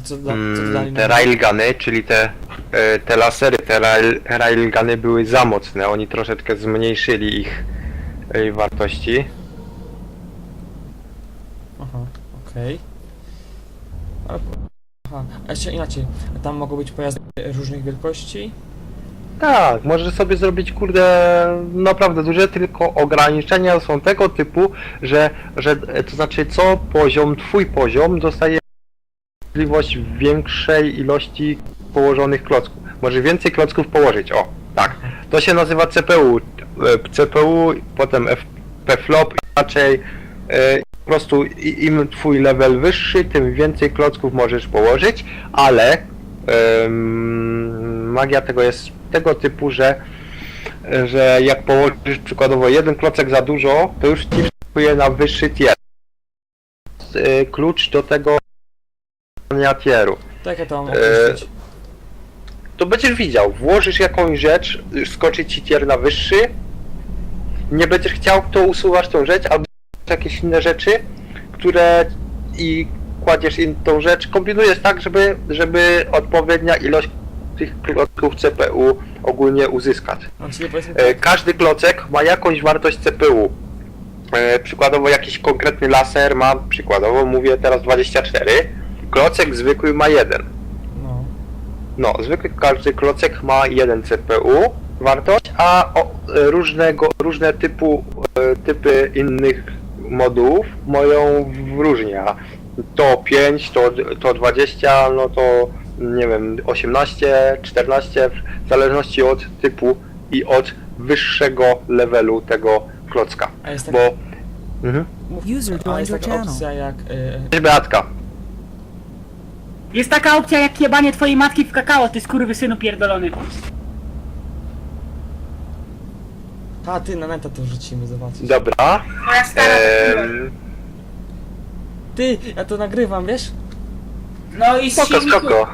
A co, co mm, te na... railguny, czyli te, e, te lasery, te rail, railguny były za mocne. Oni troszeczkę zmniejszyli ich, ich wartości. Aha, okej. Ale... Aha, a jeszcze inaczej. A tam mogą być pojazdy różnych wielkości? Tak, możesz sobie zrobić kurde naprawdę duże, tylko ograniczenia są tego typu, że, że e, to znaczy co poziom, twój poziom dostaje możliwość większej ilości położonych klocków. Może więcej klocków położyć, o, tak. To się nazywa CPU. E, CPU, potem FP-flop, raczej e, po prostu im twój level wyższy, tym więcej klocków możesz położyć, ale magia tego jest tego typu, że że jak położysz przykładowo jeden klocek za dużo, to już ci wskakuje na wyższy tier. E, Klucz do tego tieru. Tak, ja to mam E, określić. to będziesz widział, włożysz jakąś rzecz, skoczy ci tier na wyższy, nie będziesz chciał, to usuwasz tą rzecz, albo jakieś inne rzeczy, które i kładziesz in tą rzecz, kombinujesz tak, żeby, żeby odpowiednia ilość tych klocków CPU ogólnie uzyskać. No, czyli powiedzmy E, tak, Każdy klocek ma jakąś wartość CPU. E, Przykładowo jakiś konkretny laser ma, przykładowo mówię teraz 24, klocek zwykły ma 1. no. No, zwykły każdy klocek ma jeden CPU wartość, a o, e, różnego, różne typu, e, typy innych modułów mają w- różnie. a To 5, to, to 20, no to nie wiem, 18, 14, w zależności od typu i od wyższego levelu tego klocka. A jest tak, Bo... Mhm. a joined jest your taka channel. opcja jak... Cześć Beatka. Jest taka opcja jak jebanie twojej matki w kakao, ty skurwysynu pierdolony. a ty na neta to wrzucimy, zobaczysz. Dobra. Moja stara Ehm, Ty, ja to nagrywam, wiesz? No i spoko, silniku- spoko.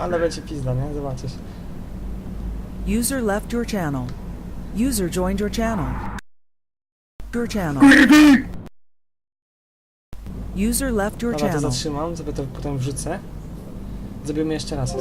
Ale będzie pizda, nie? Zobaczysz. User left your channel. User joined your channel. Your channel. User left your Dobra, to channel. zatrzymam, sobie to potem wrzucę. Zrobimy jeszcze raz.